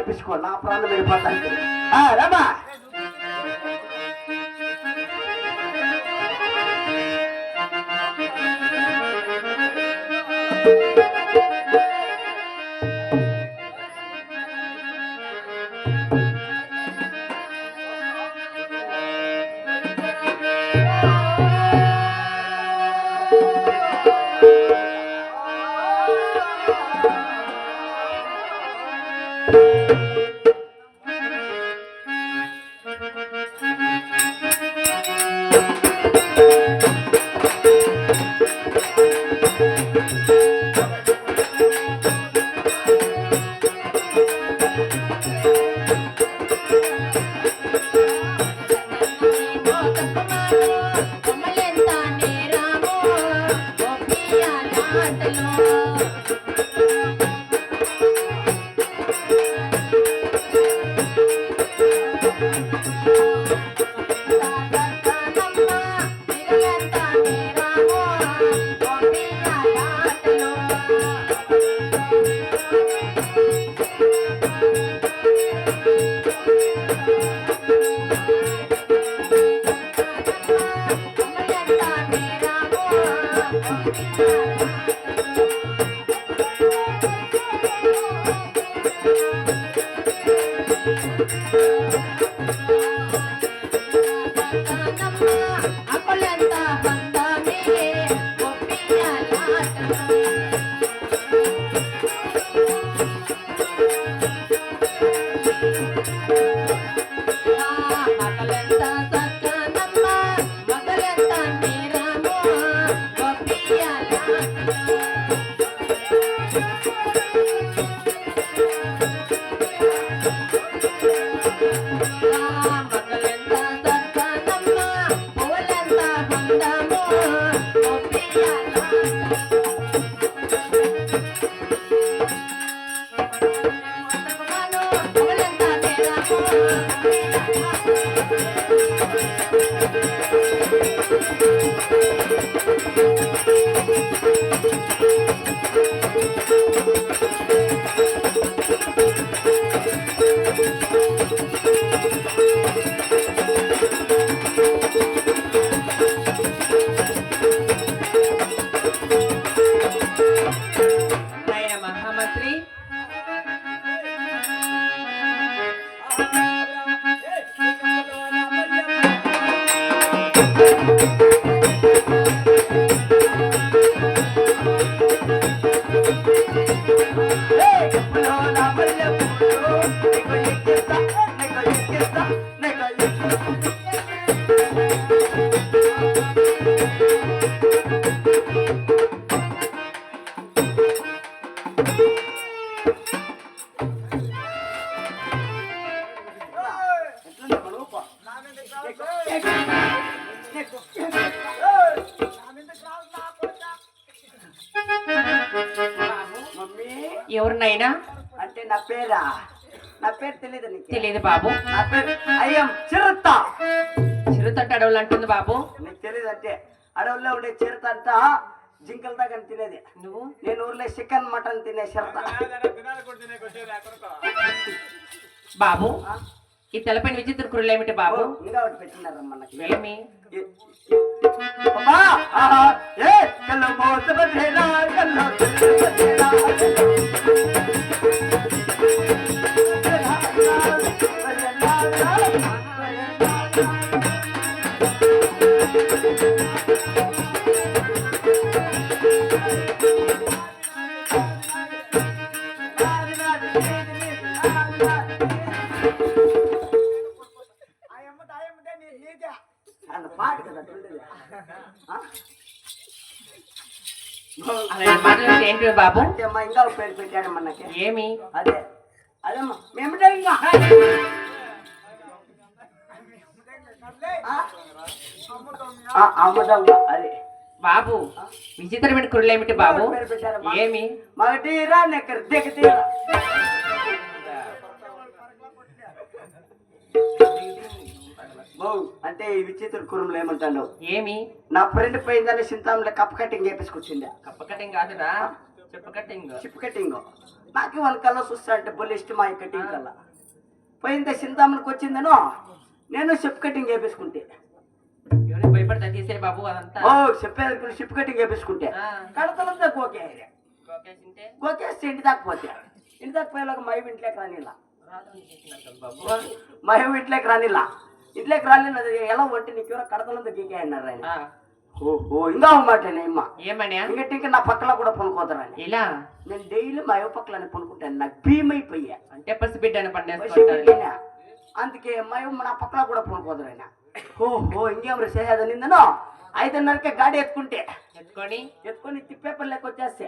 పిసికిద్దానే నా ప్రాణం వెళ్ళిపోతానికి Yeah. thank you తెలియదు బాబు. అయ్యం చిరుత. చిరుతట్టు అడవులు అంటుంది బాబు. నీకు తెలియదు అంటే అడవుల్లో ఉండే చిరుత అంతా జింకల దగ్గర తినేది. నువ్వు? నేను ఊర్లో చికెన్ మటన్ తినే చిరుత. బాబు ఈ తెలపైన విచిత్ర కురులు ఏమిటి బాబు? ఇంకా ఒకటి పెట్టినారమ్మ నాకు ఏ, కల్లో కల్లో ఏంటి బాబు? అంటే మా ఇంకా పేరు పెట్టాడు మనకి ఏమి? అదే. అదేమ్మా మేమిటే ఇంకా అమ్మ దొంగ అది. బాబు విచిత్రమైన కురులు ఏమిటి బాబు. ఏమి? మగటీరా నెక్కర్ దిగతీరా అంటే ఈ విచిత్ర కురుములు ఏమంటాడు ఏమి? నా ఫ్రెండ్ పోయిందని సింతాంలో కప్ కటింగ్ వేపించుకొచ్చింది కప్ప కటింగ్ కాదురా. చెప్పు కటింగ్ నాకు వాళ్ళ అంటే బొల్లి ఇష్టం ఆ కటింగ్ కల్లా పోయింది సింతాంలకు వచ్చిందనో నేను షిప్ కటింగ్ ఎవరైనా భయపడతా తీసే బాబు అదంతా. ఓ చెప్పేది షిప్ కటింగ్ వేపించుకుంటే ఆ. కడతలంతా గోకే గోకేస్తే ఇంటి దాకా పోతే. ఇంటి దాకా పోయేలాగా మా ఇంట్లోకి రానిలా. రాదు అనుకుంటున్నాను బాబు. మా ఇంట్లోకి రానిలా. ఇంట్లోకి రానిలా అది ఎలా వంటి నీకు కడతలంతా గీకే అన్నారు ఆయన. ఆ, ఓ ఓ ఇంకా మాట అమ్మ ఏమన్నా? ఇంకటి ఇంకా నా కూడా పనుకోతారని ఇలా నేను డైలీ మా అయ్య పక్కలనే పనుకుంటాను నాకు భీమైపోయా. అంటే. అందుకే మా నా పక్కన కూడా పనుకోతారని ఓ ఓ ఇంకేం చేసేది నిందనో ఐదున్నరకే గాడి ఎత్తుకుంటే. ఎత్తుకొని? ఎత్తుకొని తిప్పేపర్ లెక్క వచ్చేస్తే.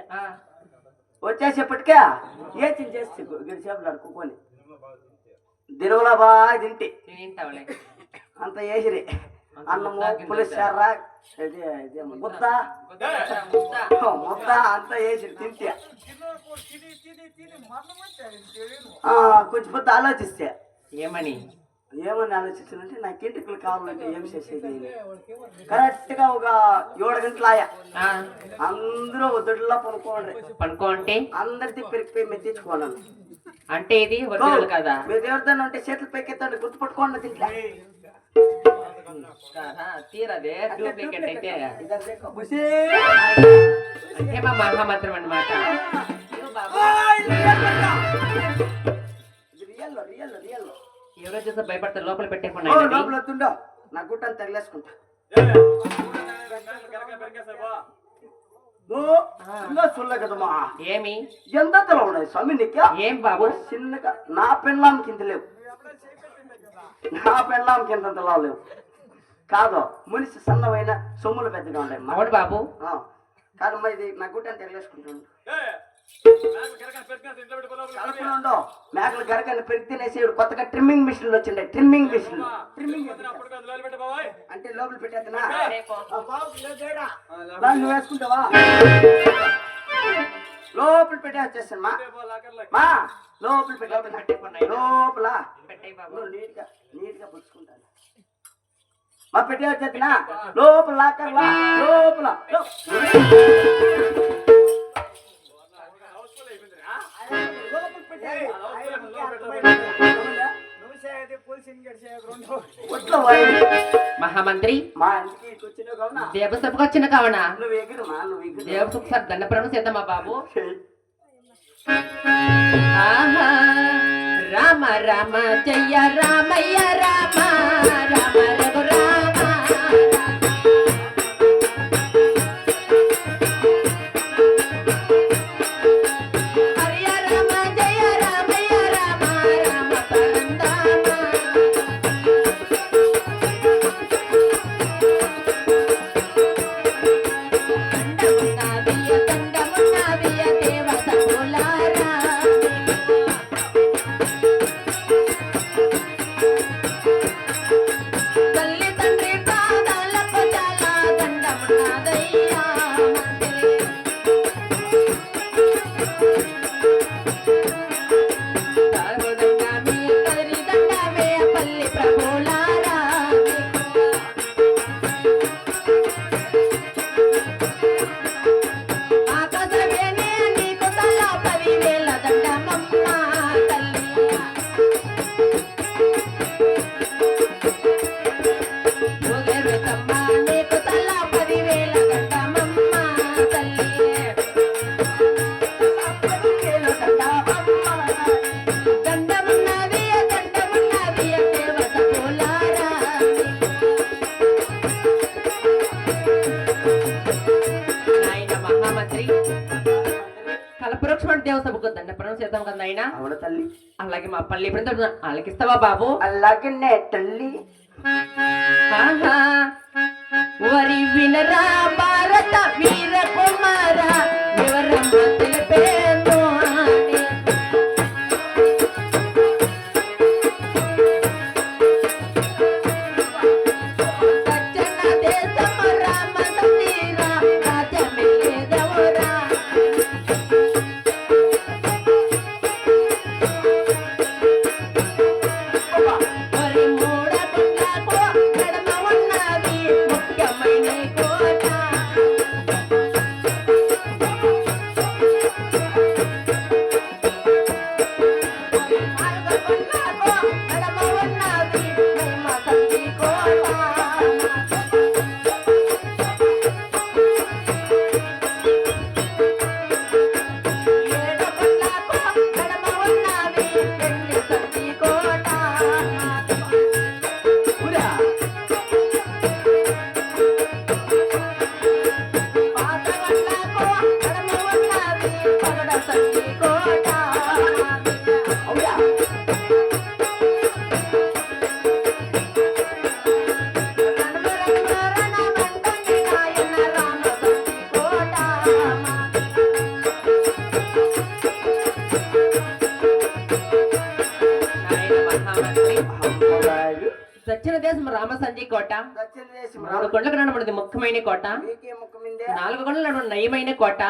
వచ్చేసేపటికే ఏ చేస్తే గడిచేపలు అడుక్కుని దినవలా బాగా తింటే. అంత వేసిరి అన్నము పులిసారా ఇది ఇది ముద్ద. ముద్ద. అంతా వేసిరి తింటే. ఆ, కొంచెం పొద్దు ఆలోచిస్తే. ఏమని? ఏమని ఆలోచించానంటే నాకు ఇంటికి కావాలంటే ఏం చేసేది? కరెక్ట్గా ఒక ఏడు గంటల ఆయా. ఆ, అందరూ ఒద్దుడిలా పనుకోండి. పనుకో అంటే అందరిది పెరిగిపోయి మెత్తించుకోను అంటే ఇది కదా? మీరు ఎవరిదైనా ఉంటే చేతులు పైకెత్తండి గుర్తుపట్టుకోండి దీంట్లో? తీరదే డూప్లికేట్ అయితే. అంటే మా మహామంత్రం ఎవరో చూస్తే భయపడతారు లోపల పెట్టేకుండా లోపల వద్దుండో నా గుట్టని తగిలేసుకుంటా ఏమి ఎంత తెల ఉన్నాయి స్వామి నీకే ఏం బాబు చిన్నగా నా పెళ్ళాం కింద లేవు నా పెళ్ళాం కింద లేవు కాదు మనిషి సన్నమైన సొమ్ములు పెద్దగా ఉన్నాయి అవును బాబు. కాదమ్మా ఇది నా గుట్టని తగిలేసుకుంటాను కలుపునుండో మేకలు గరకని పెరిగి తినేసి ఇప్పుడు కొత్తగా ట్రిమ్మింగ్ మిషన్లు వచ్చిండే ట్రిమ్మింగ్ మిషన్లు ట్రిమ్మింగ్ అంటే లోపల పెట్టేద్దనా నువ్వు వేసుకుంటావా? లోపల పెట్టే వచ్చేస్తాను మా. మా లోపల పెట్టే లోపల. నువ్వు నీట్గా నీట్గా పుచ్చుకుంటాను. మా పెట్టే వచ్చేస్తున్నా లోపల లాకర్లా లోపల. మహామంత్రి దేవసభకు వచ్చిన కావున నువ్వు ఎగురు మా నువ్వు ఎగురు. దేవసభ సార్ దండప్రభు చేద్దామా బాబు. ఆహా. రామ రామ జయ రామయ్య రామ రామ రామ. కలపరోక్షణ దేవసభకు దండపురం చేద్దాం కదా నాయన? అవును తల్లి. అలాగే మా పల్లి ఇప్పుడు ఆలకిస్తావా బాబు? అలాగనే తల్లి. వరి వినరా భారత వీర కుమార. కోట. మూడు కొండలకు నడబడింది ముఖ్యమైన కోట. నాలుగు కొండలు నడబడి నయమైన కోట.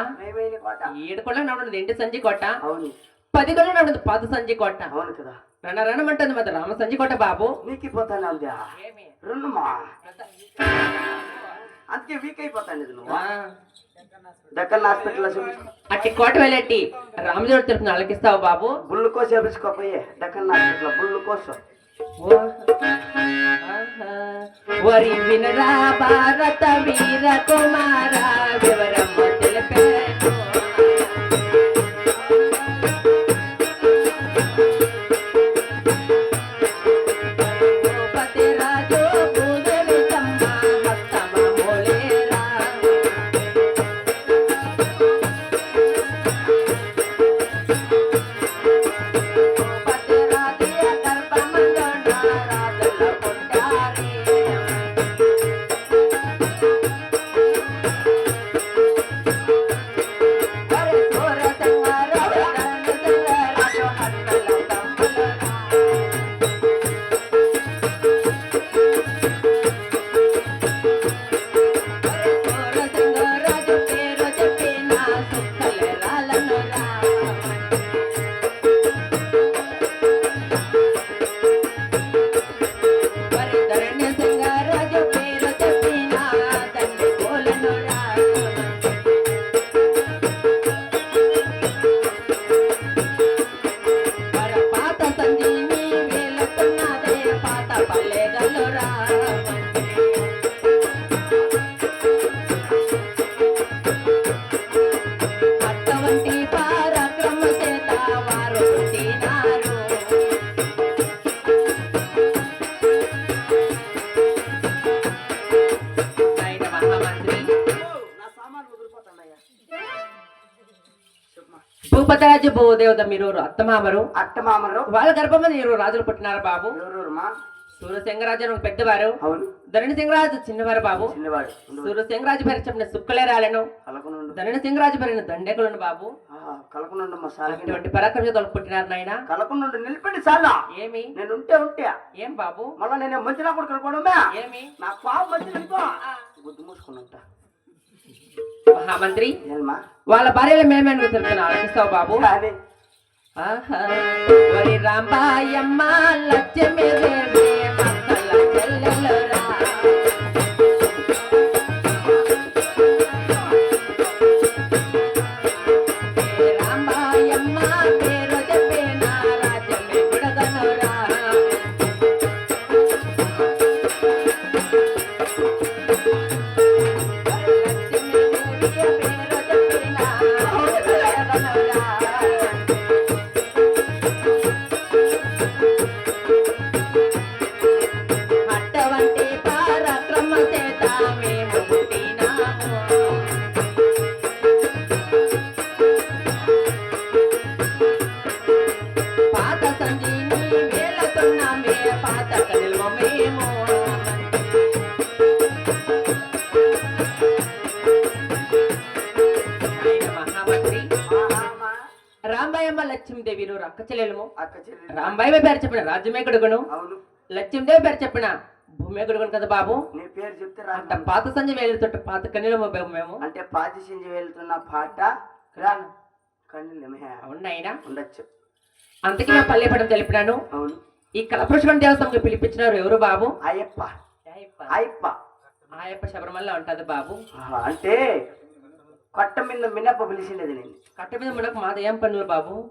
ఏడు కొండలకు నడబడింది ఎండి సంజయ్ కోట. అవును. పది కొండలు నడబడింది పాత సంజయ్ కోట. అవును కదా. రణ రణమంటుంది మరి రామ సంజయ్ కోట బాబు. నీకు పోతాను అందా రెండుమా అందుకే వీక్ అయిపోతాను ఇది నువ్వు దక్కన్ చూపించు అట్టి కోట వెళ్ళట్టి రామజోడు తరపున అలకిస్తావు బాబు. బుల్లు కోసి దక్కన్ హాస్పిటల్లో బుల్లు కోసం. వరి వినరా భారత వీర కుమార వివరమ్మ తెలిపాను భూపతరాజు భూదేవత మీరు అత్తమామరు? వాళ్ళ గర్భంలో మీరు రాజులు పుట్టినారు బాబు? ఎవరూరుమా? సూర్యసింగరాజు అని ఒక పెద్దవారు. అవును. ధరణి సింగరాజు చిన్నవారు బాబు. చిన్నవాడు. సూర్యసింగరాజు పేరు చెప్పిన సుక్కలే రాలను కలకనుండు. ధరణి సింగరాజు పేరున దండేకులను బాబు. ఆ, కలకనుండు మా సాలకి అటువంటి పరాక్రమతలు పుట్టినారు నాయన? కలకనుండు నిలిపండి చాలా ఏమి? నేను ఉంటే. ఉంటే ఏం బాబు? మళ్ళా నేను మంచిగా కూడా కనుకోవడమే ఏమి? నా పాప అనుకో. గుద్దు మూసుకుని ఉంటా మహామంత్రి. వాళ్ళ భార్యలు మేమే అనుకు తెలుపుతున్నా ఆలోచిస్తావు బాబు రాంబాయమ్మ లక్ష్మీదేవి రాంబాయమ్మ పేరు చెప్పిన రాజ్యమే కొడుకును అవును. లక్ష్మీదేవి పేరు చెప్పిన భూమే కొడుకును కదా బాబు? నీ పేరు చెప్తే అంట పాత సంజయ్ వేలుతుంట పాత కన్నీలమ్మ బాబు మేము. అంటే పాచి సింజి వెళ్తున్న పాట రా. కన్నీళ్ళమే అవునాయినా ఉండొచ్చు. అందుకే మేము పల్లెపడం తెలిపినాను. అవును. ఈ కలపురుషుని దేవస్థానంకి పిలిపించినారు ఎవరు బాబు? అయ్యప్ప. అయ్యప్ప. ఆయప్ప శబరిమల ఉంటది బాబు. అంటే కొట్ట మీద మినప్ప పిలిచిండేది నేను. కట్ట మీద మనకు మాది ఏం పనులు బాబు?